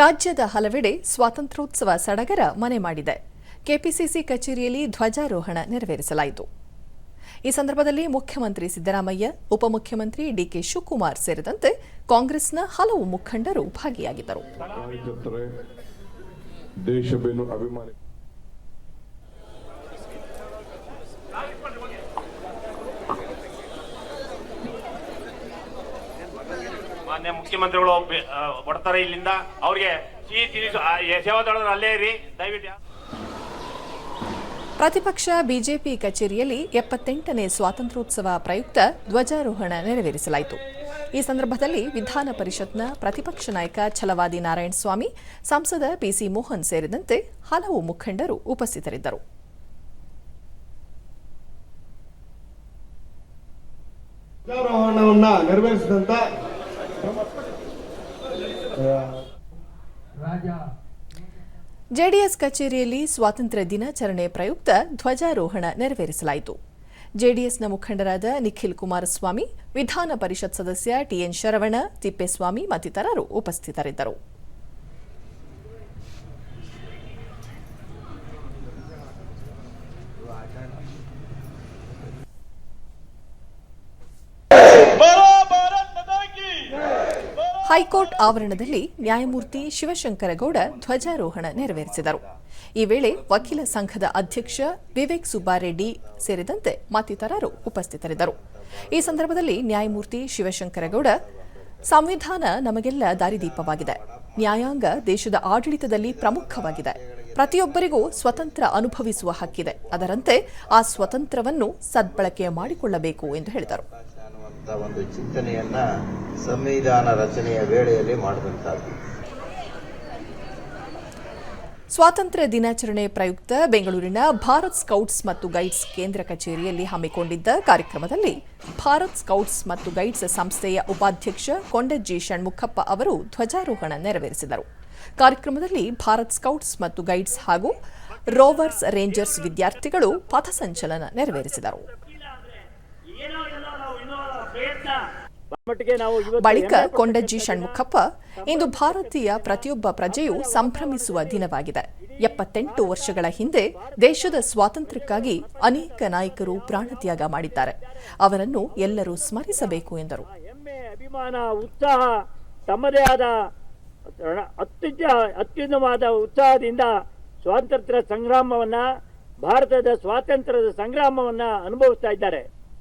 ರಾಜ್ಯದ ಹಲವೆಡೆ ಸ್ವಾತಂತ್ರ್ಯೋತ್ಸವ ಸಡಗರ ಮನೆ ಮಾಡಿದೆ. ಕೆಪಿಸಿಸಿ ಕಚೇರಿಯಲ್ಲಿ ಧ್ವಜಾರೋಹಣ ನೆರವೇರಿಸಲಾಯಿತು. ಈ ಸಂದರ್ಭದಲ್ಲಿ ಮುಖ್ಯಮಂತ್ರಿ ಸಿದ್ದರಾಮಯ್ಯ, ಉಪಮುಖ್ಯಮಂತ್ರಿ ಡಿಕೆ ಶಿವಕುಮಾರ್ ಸೇರಿದಂತೆ ಕಾಂಗ್ರೆಸ್ನ ಹಲವು ಮುಖಂಡರು ಭಾಗಿಯಾಗಿದ್ದರು. ಮಾನ್ಯ ಮುಖ್ಯಮಂತ್ರಿಗಳು ಬರ್ತಾರೆ ಇಲ್ಲಿಂದ. ಅವ್ರಿಗೆ ಸಿಹಿ ತಿನಿಸು ಸೇವಾ ಏ ಅಲ್ಲೇ ಇರಿ. ದಯವಿಟ್ಟು ಪ್ರತಿಪಕ್ಷ ಬಿಜೆಪಿ ಕಚೇರಿಯಲ್ಲಿ ಎಪ್ಪತ್ತೆಂಟನೇ ಸ್ವಾತಂತ್ರ್ಯೋತ್ಸವ ಪ್ರಯುಕ್ತ ಧ್ವಜಾರೋಹಣ ನೆರವೇರಿಸಲಾಯಿತು. ಈ ಸಂದರ್ಭದಲ್ಲಿ ವಿಧಾನ ಪರಿಷತ್ನ ಪ್ರತಿಪಕ್ಷ ನಾಯಕ ಛಲವಾದಿ ನಾರಾಯಣಸ್ವಾಮಿ ಸಂಸದ ಪಿಸಿ ಮೋಹನ್ ಸೇರಿದಂತೆ ಹಲವು ಮುಖಂಡರು ಉಪಸ್ಥಿತರಿದ್ದರು. ಧ್ವಜಾರೋಹಣವನ್ನ ನೆರವೇರಿಸಿದಂತ ಜೆಡಿಎಸ್ ಕಚೇರಿಯಲ್ಲಿ ಸ್ವಾತಂತ್ರ್ಯ ದಿನಾಚರಣೆ ಪ್ರಯುಕ್ತ ಧ್ವಜಾರೋಹಣ ನೆರವೇರಿಸಲಾಯಿತು. ಜೆಡಿಎಸ್ನ ಮುಖಂಡರಾದ ನಿಖಿಲ್ ಕುಮಾರಸ್ವಾಮಿ, ವಿಧಾನ ಪರಿಷತ್ ಸದಸ್ಯ ಟಿಎನ್ ಶರವಣ, ತಿಪ್ಪೇಸ್ವಾಮಿ ಮತ್ತಿತರರು ಉಪಸ್ಥಿತರಿದ್ದರು. ಹೈಕೋರ್ಟ್ ಆವರಣದಲ್ಲಿ ನ್ಯಾಯಮೂರ್ತಿ ಶಿವಶಂಕರಗೌಡ ಧ್ವಜಾರೋಹಣ ನೆರವೇರಿಸಿದರು. ಈ ವೇಳೆ ವಕೀಲ ಸಂಘದ ಅಧ್ಯಕ್ಷ ವಿವೇಕ್ ಸುಬ್ಬಾರೆಡ್ಡಿ ಸೇರಿದಂತೆ ಮತ್ತಿತರರು ಉಪಸ್ಥಿತರಿದ್ದರು. ಈ ಸಂದರ್ಭದಲ್ಲಿ ನ್ಯಾಯಮೂರ್ತಿ ಶಿವಶಂಕರಗೌಡ, ಸಂವಿಧಾನ ನಮಗೆಲ್ಲ ದಾರಿದೀಪವಾಗಿದೆ. ನ್ಯಾಯಾಂಗ ದೇಶದ ಆಡಳಿತದಲ್ಲಿ ಪ್ರಮುಖವಾಗಿದೆ. ಪ್ರತಿಯೊಬ್ಬರಿಗೂ ಸ್ವತಂತ್ರ ಅನುಭವಿಸುವ ಹಕ್ಕಿದೆ. ಅದರಂತೆ ಆ ಸ್ವತಂತ್ರವನ್ನು ಸದ್ಬಳಕೆ ಮಾಡಿಕೊಳ್ಳಬೇಕು ಎಂದು ಹೇಳಿದರು. ಅನ್ನುವಂಥ ಒಂದು ಚಿಂತನೆಯನ್ನ ಸಂವಿಧಾನ ರಚನೆಯ ವೇಳೆಯಲ್ಲಿ ಮಾಡಿದಂತಹದ್ದು ಸ್ವಾತಂತ್ರ್ಯ ದಿನಾಚರಣೆ ಪ್ರಯುಕ್ತ ಬೆಂಗಳೂರಿನ ಭಾರತ್ ಸ್ಕೌಟ್ಸ್ ಮತ್ತು ಗೈಡ್ಸ್ ಕೇಂದ್ರ ಕಚೇರಿಯಲ್ಲಿ ಹಮ್ಮಿಕೊಂಡಿದ್ದ ಕಾರ್ಯಕ್ರಮದಲ್ಲಿ ಭಾರತ್ ಸ್ಕೌಟ್ಸ್ ಮತ್ತು ಗೈಡ್ಸ್ ಸಂಸ್ಥೆಯ ಉಪಾಧ್ಯಕ್ಷ ಕೊಂಡಜ್ಜಿ ಷಣ್ಮುಖಪ್ಪ ಅವರು ಧ್ವಜಾರೋಹಣ ನೆರವೇರಿಸಿದರು. ಕಾರ್ಯಕ್ರಮದಲ್ಲಿ ಭಾರತ್ ಸ್ಕೌಟ್ಸ್ ಮತ್ತು ಗೈಡ್ಸ್ ಹಾಗೂ ರೋವರ್ಸ್ ರೇಂಜರ್ಸ್ ವಿದ್ಯಾರ್ಥಿಗಳು ಪಥಸಂಚಲನ ನೆರವೇರಿಸಿದರು. ಬಳಿಕ ಕೊಂಡಜ್ಜಿ ಷಣ್ಮುಖಪ್ಪ ಇಂದು ಭಾರತೀಯ ಪ್ರತಿಯೊಬ್ಬ ಪ್ರಜೆಯು ಸಂಭ್ರಮಿಸುವ ದಿನವಾಗಿದೆ. ಎಪ್ಪತ್ತೆಂಟು ವರ್ಷಗಳ ಹಿಂದೆ ದೇಶದ ಸ್ವಾತಂತ್ರ್ಯಕ್ಕಾಗಿ ಅನೇಕ ನಾಯಕರು ಪ್ರಾಣತ್ಯಾಗ ಮಾಡಿದ್ದಾರೆ. ಅವರನ್ನು ಎಲ್ಲರೂ ಸ್ಮರಿಸಬೇಕು ಎಂದರು. ಅಭಿಮಾನ ಉತ್ಸಾಹ ತಮ್ಮದೇ ಆದ ಅತ್ಯುಚ್ಚ ಅತ್ಯುನ್ನತವಾದ ಉತ್ಸಾಹದಿಂದ ಸ್ವಾತಂತ್ರ್ಯ ಸಂಗ್ರಾಮವನ್ನ ಭಾರತದ ಸ್ವಾತಂತ್ರ್ಯದ ಸಂಗ್ರಾಮವನ್ನ ಅನುಭವಿಸ್ತಾ ಇದ್ದಾರೆ.